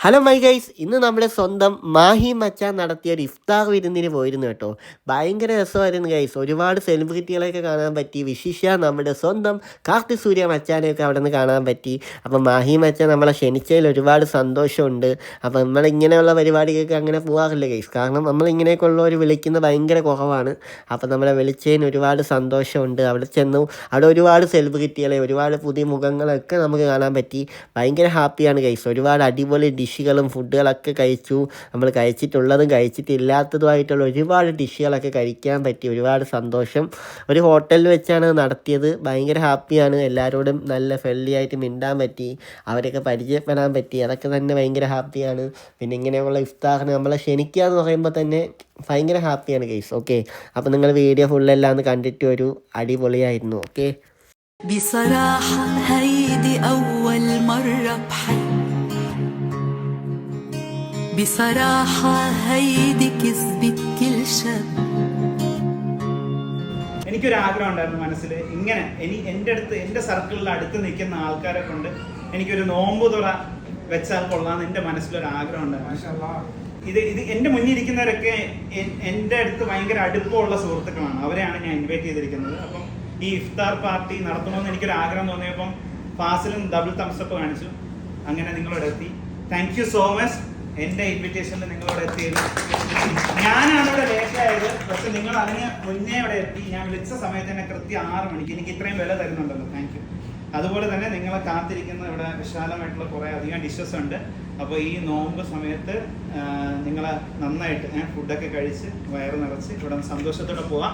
Hello my guys ഇന്ന് നമ്മുടെ സ്വന്തം മാഹി മച്ചാൻ നടത്തിയ ഒരു ഇഫ്താർ വിരുന്നിന് പോയിരുന്നു കേട്ടോ. ഭയങ്കര രസമായിരുന്നു ഗൈസ് ഒരുപാട് സെലിബ്രിറ്റികളെയൊക്കെ കാണാൻ പറ്റി. വിശിഷ്യ നമ്മുടെ സ്വന്തം കാർത്തി സൂര്യ മച്ചാനെയൊക്കെ അവിടെ നിന്ന് കാണാൻ പറ്റി. അപ്പം മാഹി മച്ചാൻ നമ്മളെ ക്ഷണിച്ചതിൽ ഒരുപാട് സന്തോഷമുണ്ട്. അപ്പം നമ്മളിങ്ങനെയുള്ള പരിപാടികൾക്ക് അങ്ങനെ പോകാറില്ല ഗൈസ് കാരണം ഒരു വിളിക്കുന്നത് ഭയങ്കര കുറവാണ്. അപ്പം നമ്മളെ വിളിച്ചതിന് ഒരുപാട് സന്തോഷമുണ്ട്. അവിടെ ചെന്നു അവിടെ ഒരുപാട് സെലിബ്രിറ്റികളെ ഒരുപാട് പുതിയ മുഖങ്ങളൊക്കെ നമുക്ക് കാണാൻ പറ്റി. ഭയങ്കര ഹാപ്പിയാണ് ഗൈസ് ഒരുപാട് അടിപൊളി ഡിഷുകളും ഫുഡുകളൊക്കെ കഴിച്ചു നമ്മൾ കഴിച്ചിട്ടുള്ളതും കഴിച്ചിട്ടില്ലാത്തതുമായിട്ടുള്ള ഒരുപാട് ഡിഷുകളൊക്കെ കഴിക്കാൻ പറ്റി ഒരുപാട് സന്തോഷം ഒരു ഹോട്ടലിൽ വെച്ചാണ് നടത്തിയത് ഭയങ്കര ഹാപ്പിയാണ് എല്ലാവരോടും നല്ല ഫ്രണ്ട്ലി ആയിട്ട് മിണ്ടാൻ പറ്റി അവരൊക്കെ പരിചയപ്പെടാൻ പറ്റി അതൊക്കെ തന്നെ ഭയങ്കര ഹാപ്പിയാണ് പിന്നെ ഇങ്ങനെയുള്ള ഇഫ്താറിന് നമ്മളെ ക്ഷണിക്കുക എന്ന് പറയുമ്പോൾ തന്നെ ഭയങ്കര ഹാപ്പിയാണ് ഗൈസ് ഓക്കെ അപ്പോൾ നിങ്ങൾ വീഡിയോ ഫുള്ളെല്ലാം ഒന്ന് കണ്ടിട്ട് ഒരു അടിപൊളിയായിരുന്നു ഓക്കെ بصراحة هيدي أول مرة بحب بصراحة هيدي كذبة كل شاب എനിക്കൊരു ആഗ്രഹം ഉണ്ടായിരുന്നു മനസ്സിൽ ഇങ്ങനെ ഇനി എൻ്റെ അടുത്ത് എൻ്റെ സർക്കിളിൽ അടുത്ത് നിൽക്കുന്ന ആൾക്കാരെ കൊണ്ട് എനിക്കൊരു നോമ്പ് തുറ വെച്ചാൽ കൊള്ളാന്ന് എൻ്റെ മനസ്സിലൊരു ആഗ്രഹം ഉണ്ടായിരുന്നു ഇത് ഇത് എൻ്റെ മുന്നിൽ ഇരിക്കുന്നവരൊക്കെ എൻ- എൻ്റെ അടുത്ത് ഭയങ്കര അടുപ്പമുള്ള സുഹൃത്തുക്കളാണ് അവരെയാണ് ഞാൻ ഇൻവൈറ്റ് ചെയ്തിരിക്കുന്നത് അപ്പം ഈ ഇഫ്താർ പാർട്ടി നടത്തണമെന്ന് എനിക്കൊരു ആഗ്രഹം തോന്നിയപ്പം ഫാസിലും ഡബിൾ തംസപ്പ് കാണിച്ചു അങ്ങനെ നിങ്ങളോട് എത്തി താങ്ക് യു സോ മച്ച് എന്റെ ഇൻവിറ്റേഷനിൽ നിങ്ങളോട് എത്തിയത് ഞാനാണ് ഇവിടെ ലേറ്റ് ആയത്. പക്ഷെ നിങ്ങൾ അതിന് മുന്നേ ഇവിടെ എത്തി. ഞാൻ വിളിച്ച സമയത്ത് തന്നെ കൃത്യം ആറ് മണിക്ക്. എനിക്ക് ഇത്രയും വില തരുന്നുണ്ടല്ലോ. താങ്ക് യു അതുപോലെ തന്നെ നിങ്ങളെ കാത്തിരിക്കുന്ന ഇവിടെ വിശാലമായിട്ടുള്ള കുറേ അധികം ഡിഷസ് ഉണ്ട്. അപ്പോൾ ഈ നോമ്പ് സമയത്ത് നിങ്ങൾ നന്നായിട്ട് ഫുഡൊക്കെ കഴിച്ച് വയറ് നിറച്ച് ഇവിടെ സന്തോഷത്തോടെ പോവാം.